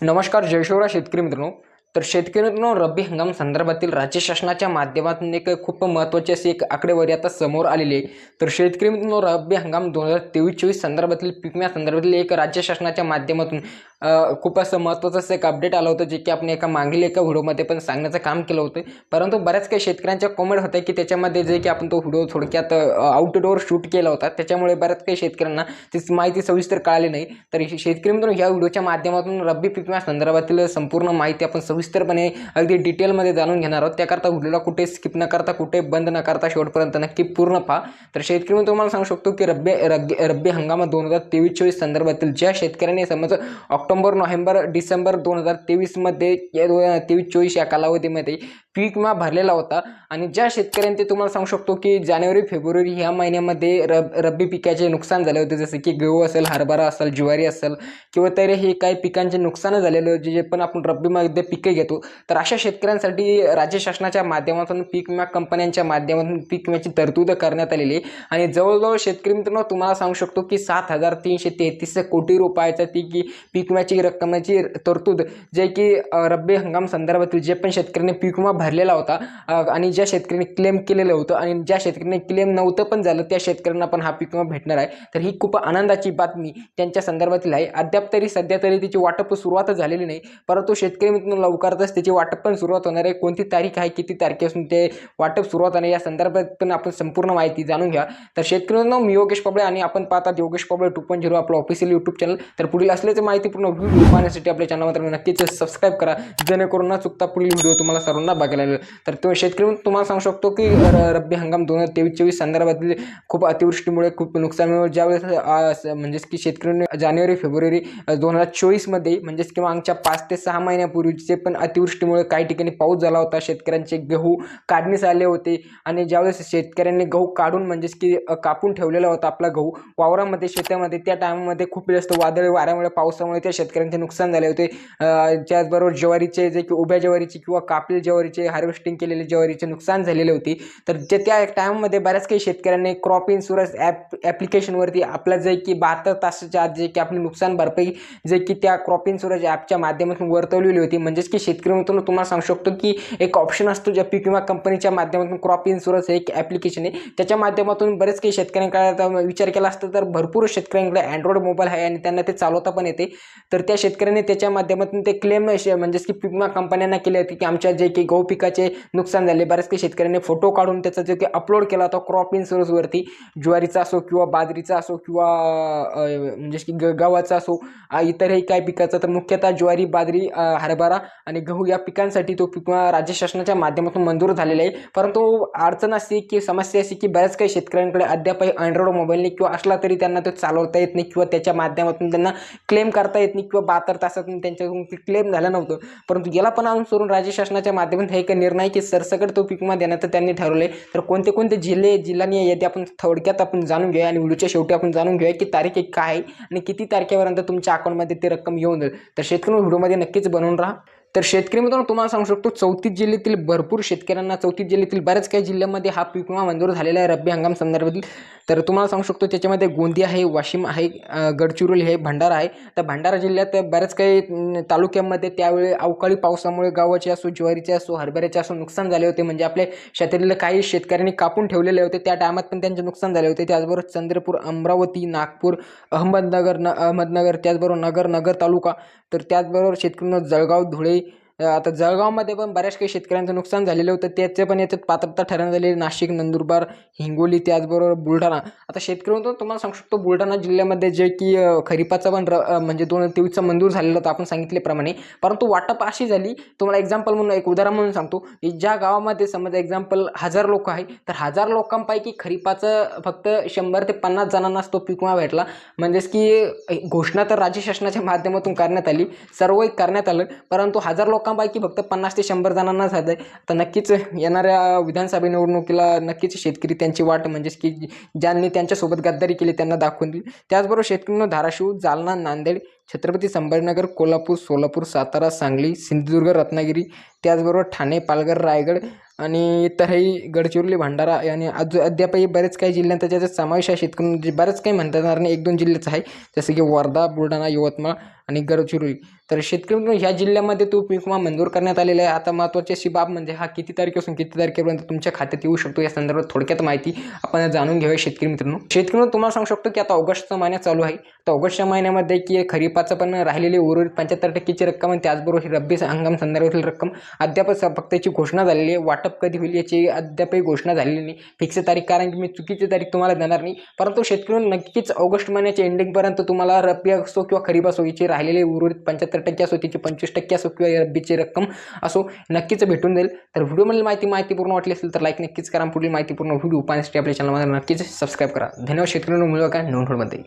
नमस्कार जयशिवराय शेतकरी मित्रांनो. तर शेतकरी मित्रांनो रब्बी हंगाम संदर्भातील राज्य शासनाच्या माध्यमातून एक खूप महत्त्वाची अशी एक आकडेवारी आता समोर आलेली आहे. तर शेतकरी मित्रांनो रब्बी हंगाम दोन हजार तेवीस चोवीस संदर्भातील पिकम्या संदर्भातील एक राज्य शासनाच्या माध्यमातून खूप असं महत्त्वाचं असं एक अपडेट आलं होतं जे की आपण एका मागील एका व्हिडिओमध्ये पण सांगण्याचं काम केलं होतं. परंतु बऱ्याच काही शेतकऱ्यांच्या कॉमेंट होत्या की त्याच्यामध्ये जे की आपण तो व्हिडिओ थोडक्यात आउटडोअर शूट केला होता. त्याच्यामुळे बऱ्याच काही शेतकऱ्यांना तीच माहिती सविस्तर कळाली नाही. तर शेतकरी मित्रांनो ह्या व्हिडिओच्या माध्यमातून रब्बी पीक संदर्भातील संपूर्ण माहिती आपण सविस्तरपणे अगदी डिटेलमध्ये जाणून घेणार आहोत. त्याकरता व्हिडिओला कुठे स्किप न करता कुठे बंद न करता शेवटपर्यंत नक्की पूर्ण पहा. तर शेतकरी मी तुम्हाला सांगू शकतो की रब्बी रब्बी रब्बी हंगामात दोन हजार तेवीस चोवीस संदर्भातील ज्या शेतकऱ्यांनी समज ऑक्टोबर नोव्हेंबर डिसेंबर दोन हजार तेवीसमध्ये या दो तेवीस चोवीस या कालावधीमध्ये पीक विमा भरलेला होता. आणि ज्या शेतकऱ्यांनी ते तुम्हाला सांगू शकतो की जानेवारी फेब्रुवारी ह्या महिन्यामध्ये रब रब्बी पिकाचे नुकसान झाले होते. जसे की गहू असेल हरभरा असेल ज्वारी असेल किंवा तरी हे काही पिकांचे नुकसान झालेले होते. जे पण आपण रब्बीमध्ये पिके घेतो तर अशा शेतकऱ्यांसाठी राज्य शासनाच्या माध्यमातून पीक विमा कंपन्यांच्या माध्यमातून पीक विम्याची तरतूद करण्यात आलेली आहे. आणि जवळजवळ शेतकरी मित्रांनो तुम्हाला सांगू शकतो की सात हजार तीनशे तेहतीस कोटी रुपयाचा ती की पीक विम्याची रक्कमाची तरतूद जे की रब्बी हंगाम संदर्भातील जे पण शेतकऱ्यांनी पीक विमा भरलेला होता. आणि ज्या शेतकऱ्यांनी क्लेम केलेलं होतं आणि ज्या शेतकऱ्यांनी क्लेम नव्हतं पण झालं त्या शेतकऱ्यांना पण हा पीक विमा भेटणार आहे. तर ही खूप आनंदाची बातमी त्यांच्या संदर्भातील आहे. अद्याप तरी सध्या तरी त्याची वाटप सुरुवात झालेली नाही. परंतु शेतकरी मित्र लवकरच त्याची वाटप पण सुरुवात होणार आहे. कोणती तारीख आहे किती तारखेपासून ते वाटप सुरुवात होणार या संदर्भात पण आपण संपूर्ण माहिती जाणून घ्या. तर शेतकऱ्यांनो मी योगेश पबळे आणि आपण पाहतात Yogesh Pabale two point zero आपलं ऑफिशियल यूट्यूब चॅनल तर पुढील असल्याची माहितीपूर्ण व्हिडिओ पाहण्यासाठी आपल्या चॅनलवर नक्कीच सबस्क्राईब करा. जेणेकरून न चुकता पुढील व्हिडिओ तुम्हाला सर्वांना बघा मिळेल तर तो शेतकरी तुम्हाला सांगू शकतो की रब्बी हंगाम दोन हजार तेवीस चोवीस संदर्भातील खूप अतिवृष्टीमुळे खूप नुकसान ज्यावेळेस म्हणजेच की शेतकऱ्यांनी जानेवारी फेब्रुवारी दोन हजार चोवीसमध्ये म्हणजेच किंवा मागच्या पाच ते सहा महिन्यापूर्वीचे पण अतिवृष्टीमुळे काही ठिकाणी पाऊस झाला होता. शेतकऱ्यांचे गहू काढणीस आले होते आणि ज्यावेळेस शेतकऱ्यांनी गहू काढून म्हणजेच की कापून ठेवलेला होता आपला गहू वावरामध्ये शेतामध्ये त्या टायमामध्ये खूप जास्त वादळी वाऱ्यामुळे पावसामुळे त्या शेतकऱ्यांचे नुकसान झाले होते. त्याचबरोबर ज्वारीचे जे की उभ्या ज्वारीचे किंवा कापलेल्या ज्वारीचे हार्वेस्टिंग केलेले ज्वारीचे नुकसान झालेले होते. तर जे त्या टायमामध्ये बऱ्याच काही शेतकऱ्यांनी क्रॉप इन्शुरन्स ॲप ॲप्लिकेशनवरती आपलं जे की बहात्तर तासाच्या आत जे की आपली नुकसान भरपाई जे की त्या क्रॉप इन्शुरन्स ॲपच्या माध्यमातून वर्तवलेली होती. म्हणजेच की शेतकरी मित्रांनो तुम्हाला सांगू शकतो की एक ऑप्शन असतो ज्या पीक विमा कंपनीच्या माध्यमातून क्रॉप इन्शुरन्स हे एक ॲप्लिकेशन आहे. त्याच्या माध्यमातून बरेच काही शेतकऱ्यांकडे विचार केला असता तर भरपूर शेतकऱ्यांकडे अँड्रॉइड मोबाईल आहे आणि त्यांना ते चालवता पण येते. तर त्या शेतकऱ्यांनी त्याच्या माध्यमातून ते क्लेम म्हणजेच की पीक विमा कंपन्यांना केले होते की आमच्या जे की गहू पिकाचे नुकसान झाले. बऱ्याच काही शेतकऱ्यांनी फोटो काढून त्याचा जो की अपलोड केला होता क्रॉप इन्शुरन्सवरती ज्वारीचा असो किंवा बाजरीचा असो किंवा म्हणजे की ग गव्हाचा असो इतरही काय पिकाचा तर मुख्यतः ज्वारी बाजरी हरभरा आणि गहू या पिकांसाठी तो पिक राज्य शासनाच्या माध्यमातून मंजूर झालेला आहे. परंतु अडचण अशी की समस्या अशी की बऱ्याच काही शेतकऱ्यांकडे अद्यापही अँड्रॉइड मोबाईल नाही किंवा असला तरी त्यांना तो चालवता येत नाही किंवा त्याच्या माध्यमातून त्यांना क्लेम करता येत नाही किंवा बहात्तर तासातून त्यांच्याकडून क्लेम झालं नव्हतं. परंतु याला पण अनुसरून राज्य शासनाच्या माध्यमातून हे एक निर्णय की सरसकट तो पीकमा देण्याचं त्यांनी ठरवले तर कोणते कोणते जिल्हे जिल्ह्याने येते आपण थोडक्यात आपण जाणून घेऊया आणि व्हिडिओच्या शेवटी आपण जाणून घेऊया की तारीख एक काय आहे आणि किती तारखेपर्यंत तुमच्या अकाउंटमध्ये ते रक्कम येऊन जाईल. तर शेतकरी व्हिडिओमध्ये नक्कीच बनवून राहा. तर शेतकरी मित्रांनो तुम्हाला सांगू शकतो चौतीस जिल्ह्यातील भरपूर शेतकऱ्यांना चौतीस जिल्ह्यातील बऱ्याच काही जिल्ह्यामध्ये हा पीक विमा मंजूर झालेला आहे. रब्बी हंगाम संदर्भातील तर तुम्हाला सांगू शकतो त्याच्यामध्ये गोंदिया आहे वाशिम आहे गडचिरोली आहे भंडारा आहे. तर भंडारा जिल्ह्यात बऱ्याच काही तालुक्यांमध्ये तालुक्यामध्ये त्यावेळी अवकाळी पावसामुळे गावाचे असो ज्वारीचे असो हरभऱ्याचे असो नुकसान झाले होते. म्हणजे आपले शेतातील काही शेतकऱ्यांनी कापून ठेवलेले होते. त्या टायमात पण त्यांचे नुकसान झाले होते. त्याचबरोबर चंद्रपूर अमरावती नागपूर अहमदनगर न अहमदनगर त्याचबरोबर नगर नगर तालुका. तर त्याचबरोबर शेतकऱ्यांना जळगाव धुळे आता जळगावमध्ये पण बऱ्याच काही शेतकऱ्यांचं नुकसान झालेलं होतं. त्याचे पण याच्यात पात्रता ठरवण्यात आली नाशिक नंदुरबार हिंगोली त्याचबरोबर बुलढाणा. आता शेतकरी तुम्हाला सांगू शकतो बुलढाणा जिल्ह्यामध्ये जे की अ, खरीपाचा पण र म्हणजे दोन हजार तेवीसचा मंजूर झालेला होता आपण सांगितल्याप्रमाणे. परंतु वाटप अशी झाली तुम्हाला एक्झाम्पल म्हणून एक उदाहरण म्हणून सांगतो की ज्या गावामध्ये समजा एक्झाम्पल हजार लोक आहे तर हजार लोकांपैकी खरीपाचं फक्त शंभर ते पन्नास जणांनाच तो पीक विमा भेटला. म्हणजेच की घोषणा तर राज्य शासनाच्या माध्यमातून करण्यात आली सर्व एक करण्यात आलं परंतु हजार लोकांपैकी फक्त पन्नास ते शंभर जणांना झालं आहे आता नक्कीच येणाऱ्या विधानसभा निवडणुकीला नक्कीच शेतकरी त्यांची वाट म्हणजेच की ज्यांनी त्यांच्यासोबत गद्दारी केली त्यांना दाखवून दिली त्याचबरोबर शेतकऱ्यांना धाराशिव जालना नांदेड छत्रपती संभाजीनगर कोल्हापूर सोलापूर सातारा सांगली सिंधुदुर्ग रत्नागिरी त्याचबरोबर ठाणे पालघर रायगड आणि इतरही गडचिरोली भंडारा आणि अजून अद्यापही बरेच काही जिल्ह्यांचा त्याचा समावेश आहे. शेतकरी जे बरेच काही म्हणता येणार नाही एक दोन जिल्ह्याचं आहे. जसं की वर्धा बुलढाणा यवतमाळ आणि गडचिरोली. तर शेतकरी ह्या जिल्ह्यामध्ये तो पीक विमा मंजूर करण्यात आलेला आहे. आता महत्त्वाची अशी बाब म्हणजे हा किती तारखेपासून किती तारखेपर्यंत तुमच्या खात्यात येऊ शकतो या संदर्भात थोडक्यात माहिती आपण जाणून घेऊया. शेतकरी मित्रांनो शेतकरी तुम्हाला सांगू शकतो की आता ऑगस्टचा महिना चालू आहे. तर ऑगस्टच्या महिन्यामध्ये की खरीप खरीपाचं पण राहिलेली उर्वरित पंच्याहत्तर टक्केची रक्कम आणि त्याचबरोबर ही रब्बी हंगाम संदर्भातील रक्कम अद्याप फक्त याची घोषणा झालेली आहे. वाटप कधी होईल याची अद्यापही घोषणा झालेली नाही. फिक्स तारीख कारण की मी चुकीची तारीख तुम्हाला देणार नाही. परंतु शेतकरी नक्कीच ऑगस्ट महिन्याच्या एंडिंगपर्यंत तुम्हाला रब्बी असो किंवा खरीप असो याची राहिलेली उर्वरित पंच्याहत्तर टक्के असो तिची पंचवीस टक्के असो किंवा रब्बीची रक्कम असो नक्कीच भेटून जाईल. तर व्हिडिओमधील माहिती माहितीपूर्ण वाटली असेल तर लाईक नक्कीच करा पुढील माहितीपूर्ण व्हिडिओ पाहण्यासाठी आपल्या चॅनलमध्ये नक्कीच सबस्क्राईब करा. धन्यवाद शेतकऱ्यांना. मिळवा काय नोंदमध्ये